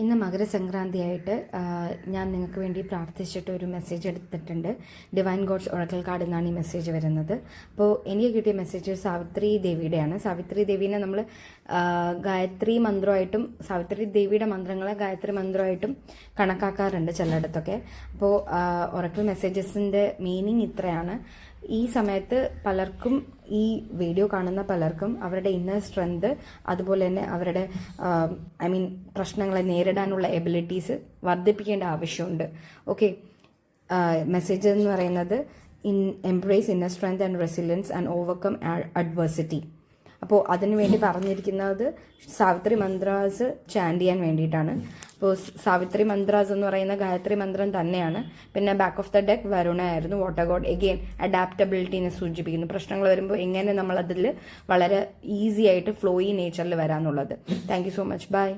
ഇന്ന് മകരസംക്രാന്തിയായിട്ട് ഞാൻ നിങ്ങൾക്ക് വേണ്ടി പ്രാർത്ഥിച്ചിട്ട് ഒരു മെസ്സേജ് എടുത്തിട്ടുണ്ട്. ഡിവൈൻ ഗോഡ്സ് ഉറക്കൽ കാർഡ് എന്നാണ് ഈ മെസ്സേജ് വരുന്നത്. അപ്പോൾ എനിക്ക് കിട്ടിയ മെസ്സേജ് സാവിത്രി ദേവിയുടെയാണ്. സാവിത്രി ദേവീനെ നമ്മൾ ഗായത്രി മന്ത്രമായിട്ടും സാവിത്രി ദേവിയുടെ മന്ത്രങ്ങളെ ഗായത്രി മന്ത്രമായിട്ടും കണക്കാക്കാറുണ്ട് ചിലയിടത്തൊക്കെ. അപ്പോൾ ഒറക്കൽ മെസ്സേജസിന്റെ മീനിങ് ഇത്രയാണ്. ഈ സമയത്ത് പലർക്കും ഈ വീഡിയോ കാണുന്ന പലർക്കും അവരുടെ ഇന്നർ സ്ട്രെങ്ത് അതുപോലെ തന്നെ അവരുടെ ഐ മീൻ പ്രശ്നങ്ങളെ നേരിടാനുള്ള എബിലിറ്റീസ് വർദ്ധിപ്പിക്കേണ്ട ആവശ്യമുണ്ട്. ഓക്കെ മെസ്സേജ് എന്ന് പറയുന്നത് in embrace inner strength and resilience and overcome adversity അപ്പോൾ അതിനുവേണ്ടി പറഞ്ഞിരിക്കുന്നത് സാവിത്രി മന്ത്രാസ് ചാൻഡ് ചെയ്യാൻ വേണ്ടിയിട്ടാണ്. അപ്പോൾ സാവിത്രി മന്ത്രാസ് എന്ന് പറയുന്ന ഗായത്രി മന്ത്രം തന്നെയാണ്. പിന്നെ back of the deck Varuna ആയിരുന്നു വാട്ടർ ഗോഡ് എഗെയിൻ അഡാപ്റ്റബിലിറ്റിനെ സൂചിപ്പിക്കുന്നു. പ്രശ്നങ്ങൾ വരുമ്പോൾ എങ്ങനെ നമ്മൾ അതിൽ വളരെ ഈസി ആയിട്ട് ഫ്ലോയി നേച്ചറിൽ വരാന്നുള്ളത്. Thank so much bye